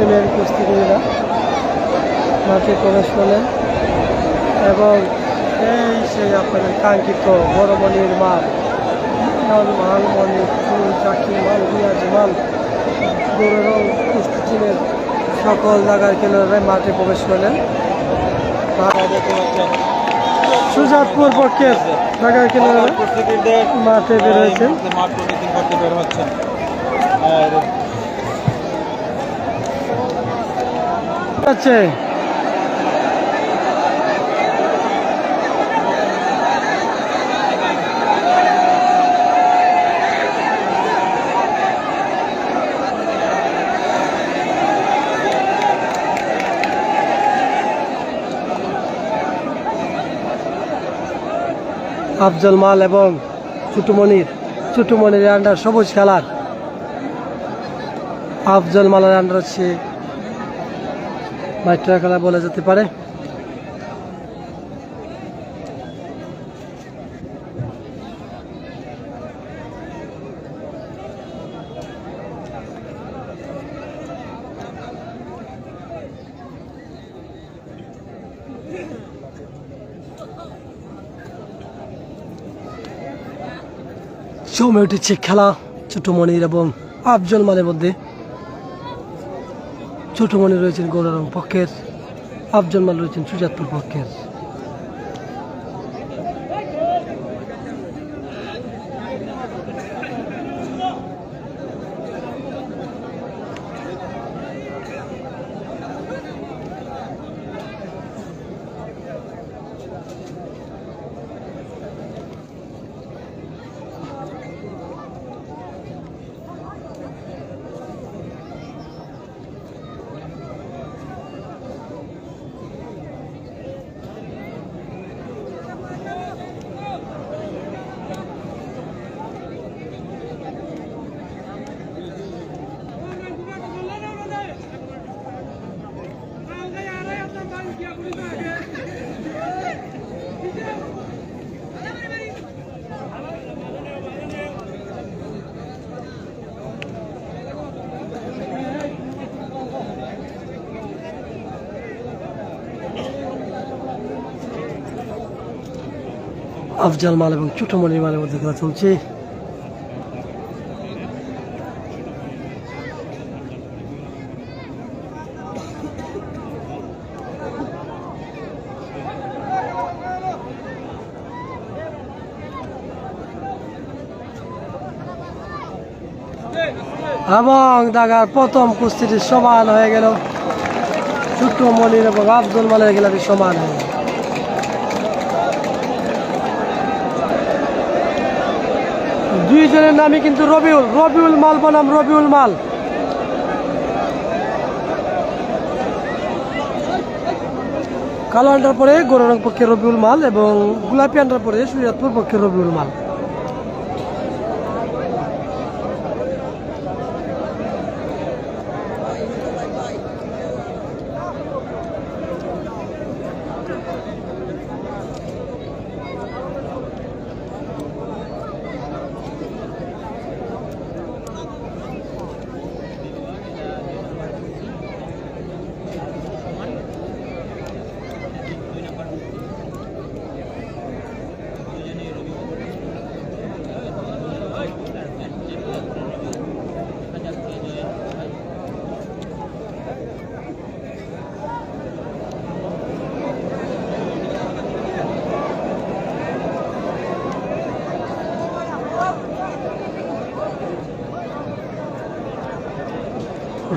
টিমের কুস্তিগিরা মাঠে প্রবেশ করলেন এবং এই সেই আপনাদের কাঙ্ক্ষিত বড় মনির মাল মাল মাল, মনির ফুল, চাকি মাল, রিয়াজ মাল গৌরব কুস্তি টিমের সকল জায়গার খেলোয়াড়রা মাঠে প্রবেশ করলেন। সুজাতপুর পক্ষের জায়গার খেলোয়াড়রা মাঠে বের হয়েছেন। মাঠ প্রতিদিন বের হচ্ছেন। আছে আফজল মাল এবং চুটুমনির চুটুমনির আন্ডার সবুজ খেলার আফজল মালের আন্ডার হচ্ছে মাইট্রা খেলা বলা যেতে পারে। জমে উঠেছে খেলা ছোট মনির এবং আফজল মালের মধ্যে। ছোটমণি রয়েছেন গৌরারাম পক্ষের আফজল মাল রয়েছেন সুজাতপুর পক্ষের। আফজাল মাল এবং ছোটমণির মালের মধ্যে খেলা চলছে। এবং দাগার প্রথম কুস্তিটি সমান হয়ে গেল। ছোট্ট মনির এবং আব্দুল মালের খেলাটি সমান হয়ে গেল। দুইজনের নামই কিন্তু রবিউল রবিউল মাল বনাম, রবিউল মাল। কালো আন্ডার পরে গৌররং পক্ষে রবিউল মাল এবং গোলাপি আন্ডার পরে সুজাতপুর পক্ষে রবিউল মাল।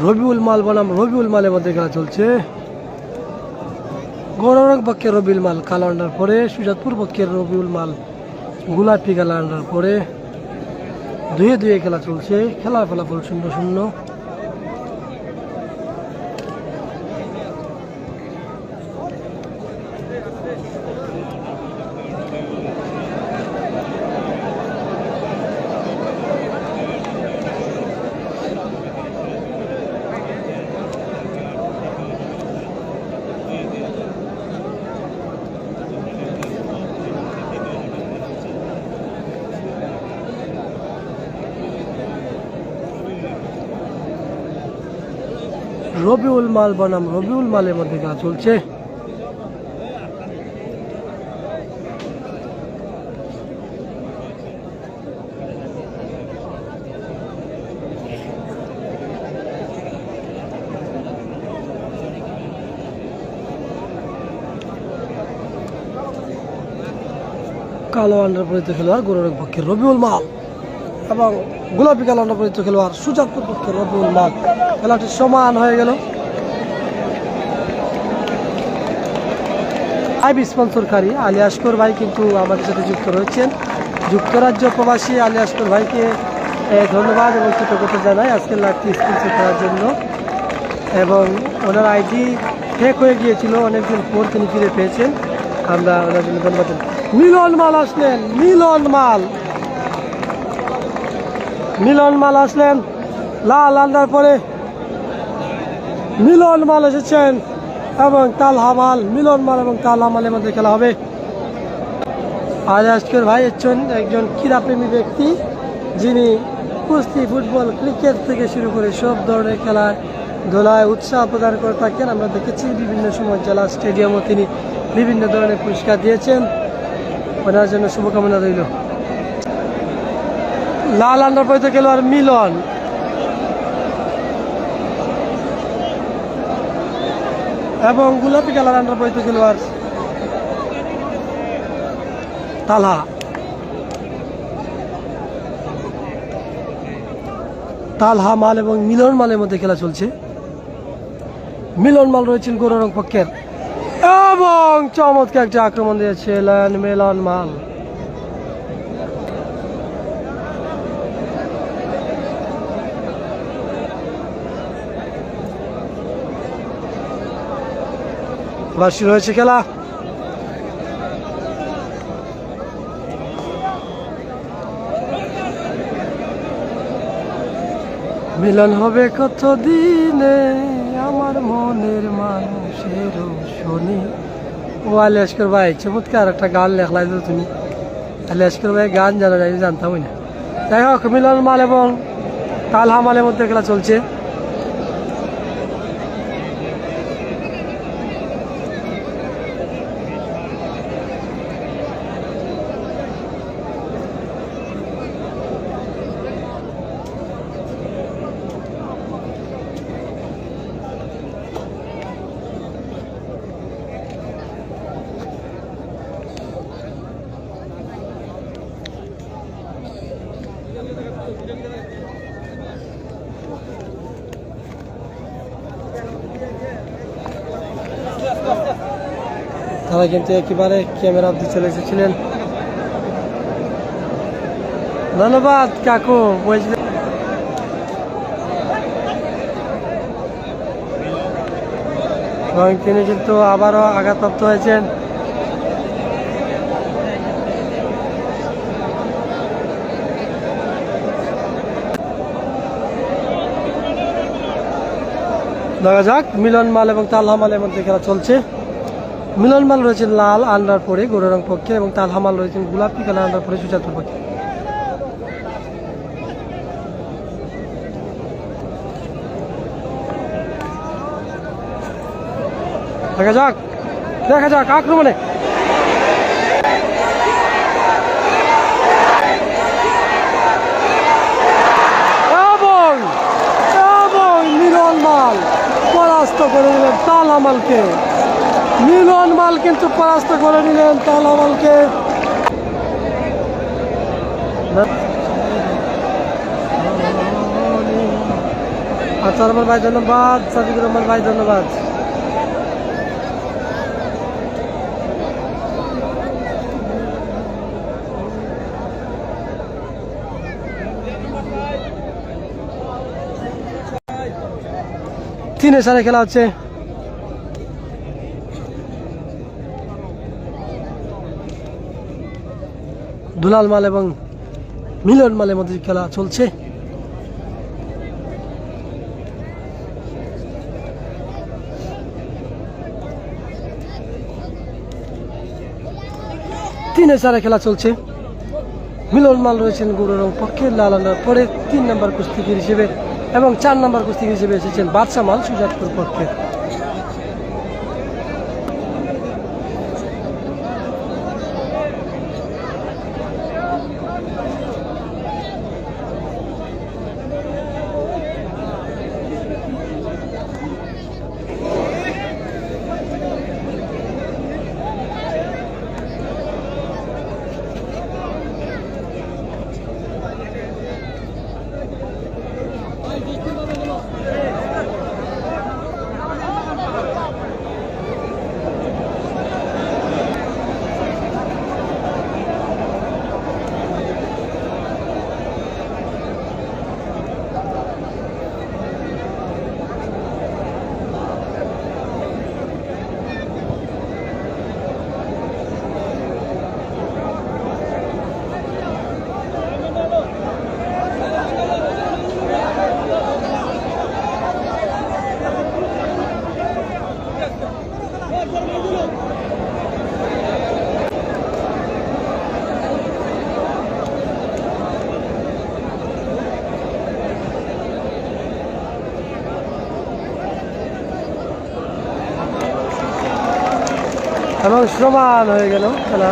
রবিউল মাল বনাম, রবিউল মালের মধ্যে খেলা চলছে। গৌরবরং পক্ষে রবিউল মাল কালো আন্ডার পরে সুজাতপুর পক্ষের রবিউল মাল গোলাপি কালো আন্ডার পরে ধুয়ে ধুয়ে খেলা চলছে, খেলা ফলাফল শূন্য শূন্য। রবিউল মাল বনাম, রবিউল মালের মধ্যে খেলা চলছে। কালো আন্ডার পরিচিত খেলোয়াড় গৌরবের পক্ষে রবিউল মাল। এবং গোলাপি কালো আন্ডার খেলোয়াড় সুজাতপুর পক্ষে রবিউল মাল খেলাটি সমান হয়ে গেল। লাইভ স্পন্সরকারী আলী আশকর ভাই কিন্তু আমাদের সাথে যুক্ত রয়েছেন। যুক্তরাজ্য প্রবাসী আলী আশকর ভাইকে ধন্যবাদ এবং কৃতজ্ঞতা জানাই আজকের লাইভটি স্পন্সর করার জন্য। এবং ওনার আইডি ফেক হয়ে গিয়েছিল, অনেকদিন পর তিনি ফিরে পেয়েছেন। আমরা ওনার জন্য ধন্যবাদ মিলন মাল আসলেন, মিলন মাল। মিলন মাল আসলেন। লাল আন্ডার পরে মিলন মাল এসেছেন এবং তালহা মাল, মিলন মাল এবং তালহা মালের মধ্যে খেলা হবে। আজ আজকের ভাই হচ্ছেন একজন ক্রীড়াপ্রেমী ব্যক্তি, যিনি কুস্তি, ফুটবল, ক্রিকেট থেকে শুরু করে সব ধরনের খেলায় দোলায় উৎসাহ প্রদান করে থাকেন। আমরা দেখেছি বিভিন্ন সময় জেলা স্টেডিয়ামও তিনি বিভিন্ন ধরনের পুরস্কার দিয়েছেন। ওনার জন্য শুভকামনা রইল। লাল আন্ডার পয়তে খেলোয়াড় মিলন। এবং গোলাপি কালার আন্ডার পয়তে খেলোয়াড় তালহা তালহা মাল এবং মিলন মালের মধ্যে খেলা চলছে। মিলন মাল রয়েছেন গৌররং পক্ষের। এবং চমৎকার একটি আক্রমণ দিয়েছিলেন মিলন মাল। আবার শুরু হয়েছে খেলা। মিলন হবে কত দিনে আমার মনের মানুষের শনি। ও আলী ভাই, চমৎকার একটা গান লেখলাই তো তুমি। আলী ভাই, গান জানা যায়, জানতামই না। যাই হোক, মিলন মাল এবং তালহা মালের মধ্যে খেলা চলছে। তারা কিন্তু একেবারে ক্যামেরা অব্দি চলে এসেছিলেন। ধন্যবাদ, কাকু। বুঝলে এবং তিনি কিন্তু আবারও আঘাতপ্রাপ্ত হয়েছেন। দেখা যাক, মিলন মাল এবং তালহা মালের মধ্যে খেলা চলছে। মিলন মাল রয়েছেন লাল আন্ডার পরে গৌররং পক্ষে এবং তালহা মাল রয়েছেন গোলাপি কালার আন্ডার পরে সুজাতুর পক্ষে। দেখা যাক দেখা যাক, আক্রমণে। এবং পরাস্ত করে দিলেন তালা মালকে মিলন মাল কিন্তু পরাস্ত করে নিলেন তালা মালকে আচ্ছা রহমান ভাই, ধন্যবাদ। সাদিকুর রহমান ভাই, ধন্যবাদ। তিনে সারে খেলা হচ্ছে। দুলাল মাল এবং মিলন মালের মধ্যে খেলা চলছে। তিনে সারে খেলা চলছে। মিলন মাল রয়েছেন গৌররং পক্ষে, লাল পরে তিন নম্বর কুস্তিগির হিসেবে এবং চার নম্বর কুস্তি হিসেবে এসেছেন বাদশা মাল সুজাতপুর পক্ষে। এবং সমান হয়ে গেল খেলা।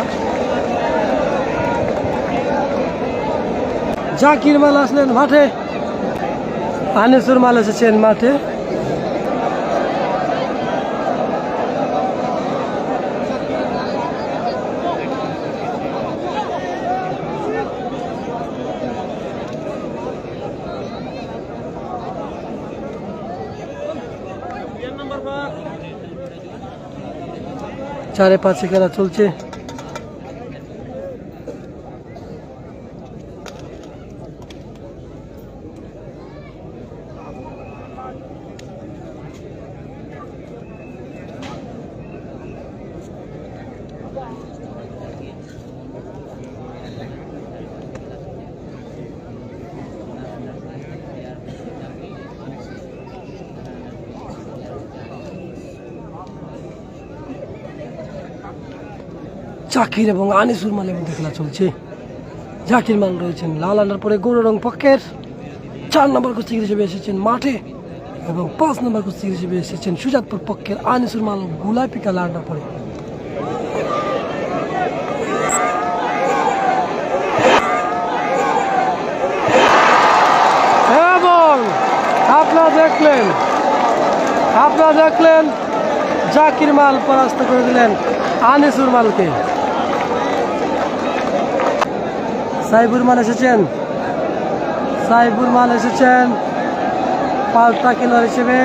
জাকির মাল আসলেন মাঠে। আনিসুর মাল এসেছেন মাঠে। চারে পাঁচে খেলা চলছে। জাকির এবং আনিসুর মালের মধ্যে খেলা চলছে। জাকির মাল রয়েছেন লাল আনার পরে গৌর রং পক্ষের। চার নম্বর কুস্তিগির হিসেবে এসেছেন মাঠে এবং পাঁচ নম্বর কুস্তিগির হিসেবে এসেছেন সুজাতপুর পক্ষের আনিসুর মাল গুলাপিকা লাড়ার পরে। এবং আপনারা দেখলেন আপনারা দেখলেন জাকির মাল পরাস্ত করে দিলেন আনিসুর মালকে সাইবুর মাল এসেছেন। সাইবুর মাল এসেছেন। পাল্টা খেলোয়াড় হিসেবে।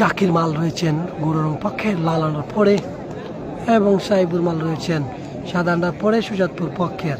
জাকির মাল রয়েছেন গুরু রং পক্ষের লাল আন্ডার পরে, এবং সাইবুর মাল রয়েছেন সাদা আন্ডার পরে সুজাতপুর পক্ষের।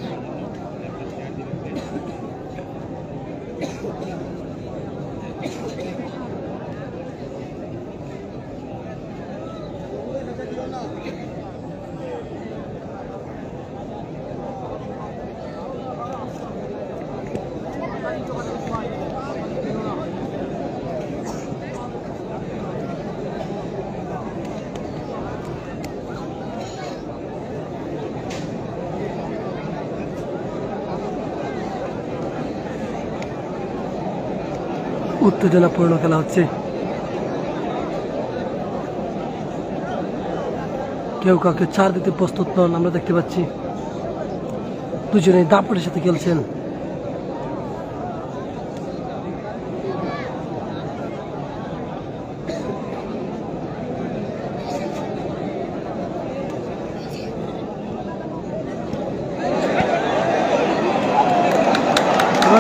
উত্তেজনাপূর্ণ খেলা হচ্ছে। কেউ কাউকে চার দিতে প্রস্তুত নন, আমরা দেখতে পাচ্ছি। দুজনে দাপটের সাথে খেলছেন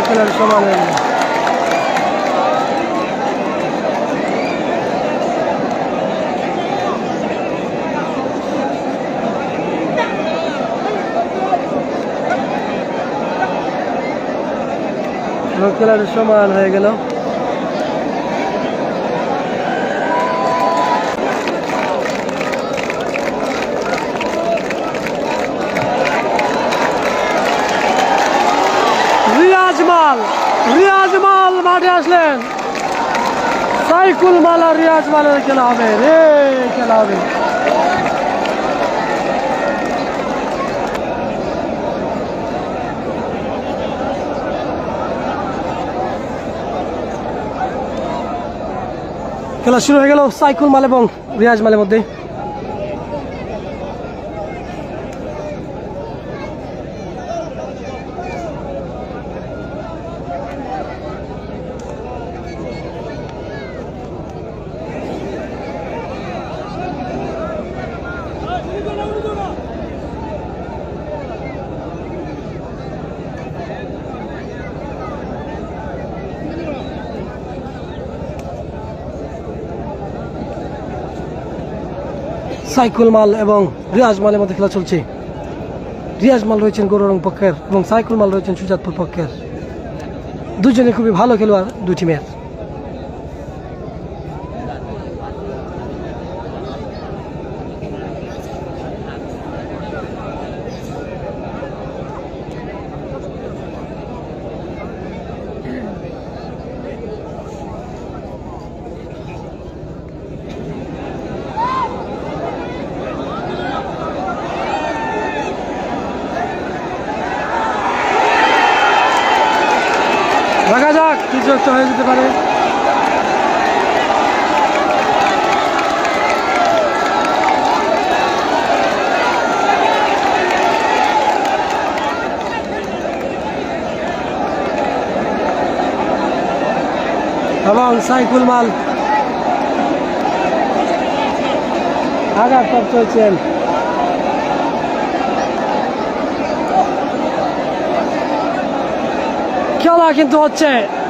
খেলার সমান হয়ে গেল। এবং খেলাটা সমান হয়ে গেল। রিয়াজ মাল রিয়াজ মাল মাঠে আসলেন। সাইকুল মাল আর রিয়াজ মালের খেলা হবে। রে, খেলা হবে। খেলা শুরু হয়ে গেল সাইকুল মাল এবং রিয়াজ মালের মধ্যে। সাইকুল মাল এবং রিয়াজ মালের মধ্যে খেলা চলছে। রিয়াজ মাল রয়েছেন গৌরং পক্ষের এবং সাইকুল মাল রয়েছেন সুজাতপুর পক্ষের। দুজনে খুবই ভালো খেলোয়াড় দুটি টিমের দেখা যাক হয়ে যেতে পারে। এবং সাইকুল মাল। প্রাপ্ত হয়েছেন খেলা কিন্তু হচ্ছে।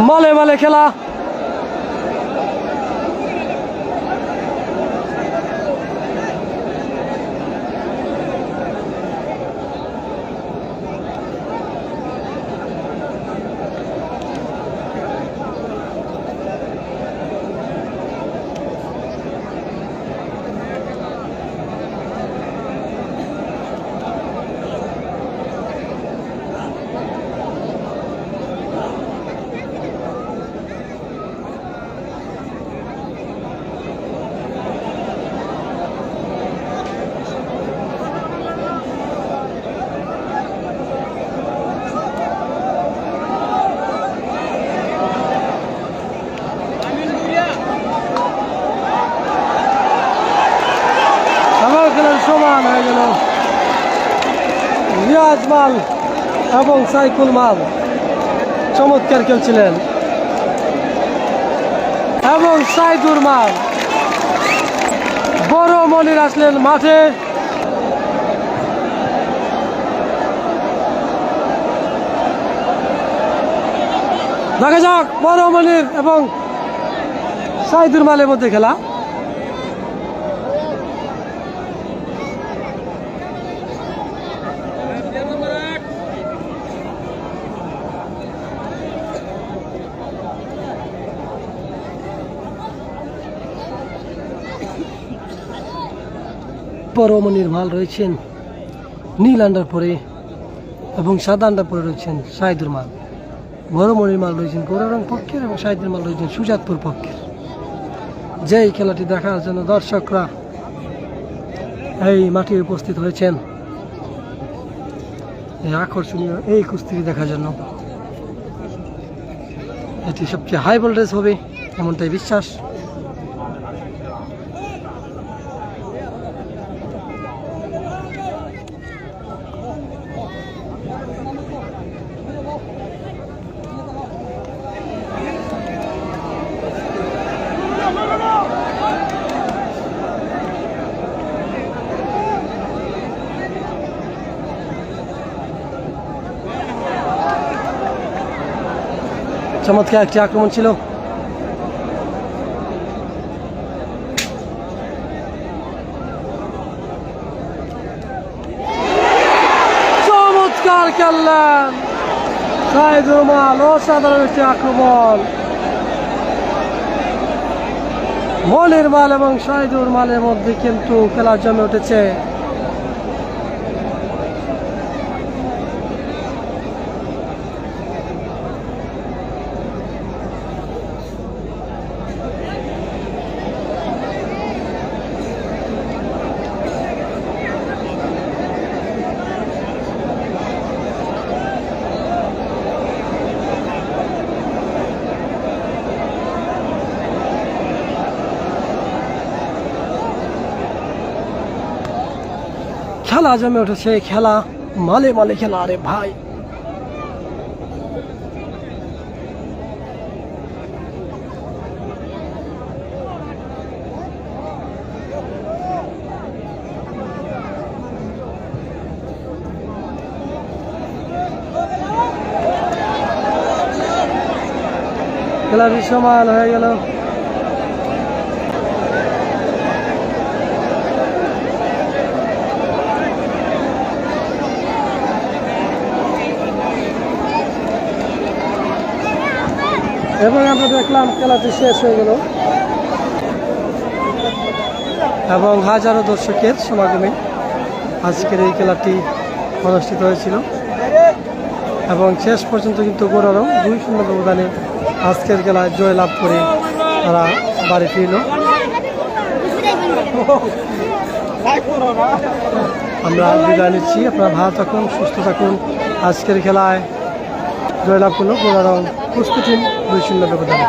মালে মালে খেলা আমার খেলার সমান হয়ে গেল রিয়াজ মাল এবং সাইকুল মাল। চমৎকার খেলছিলেন এবং সাইদুর মাল। বড় মনির আসলেন মাঠে। দেখা যাক, বড় মনির এবং সাইদুর মালের মধ্যে খেলা। পরমনির মাল রয়েছেন, নীল আন্ডার পরে এবং সাদা আন্ডার পরে রয়েছেন শাহিদুর মাল। বড়মনির মাল রয়েছেন গৌররং পক্ষের এবং শাহিদুর মাল রয়েছেন সুজাতপুর পক্ষের। যে এই খেলাটি দেখার জন্য দর্শকরা এই মাঠে উপস্থিত হয়েছেন। আকর্ষণীয় এই কুস্তিটি দেখার জন্য। এটি সবচেয়ে হাই ভোল্টেজ হবে, এমনটাই বিশ্বাস। চমৎকার একটি আক্রমণ ছিল। চমৎকার খেললেন সাইদুর মাল অসাধারণ একটি আক্রমণ। মনির মাল এবং সাইদুর মালের মধ্যে কিন্তু খেলা জমে উঠেছে। খেলা জমে উঠেছে খেলা মালে মালে খেলা আরে ভাই। খেলা বিশ্বমান হয়ে গেল। এবং আমরা দেখলাম খেলাটি শেষ হয়ে গেল। এবং হাজারো দর্শকের সমাগমে আজকের এই খেলাটি অনুষ্ঠিত হয়েছিল। এবং শেষ পর্যন্ত কিন্তু গোড়ারও দুই শূন্য ব্যবধানে আজকের খেলায় জয় লাভ করে তারা বাড়ি ফিরল। আমরা বিদায় নিচ্ছি। আপনারা ভালো থাকুন, সুস্থ থাকুন। আজকের খেলায় জয়লাভ করল গোড়ারং কুস্তি টিম দুই শূন্য ব্যবধানে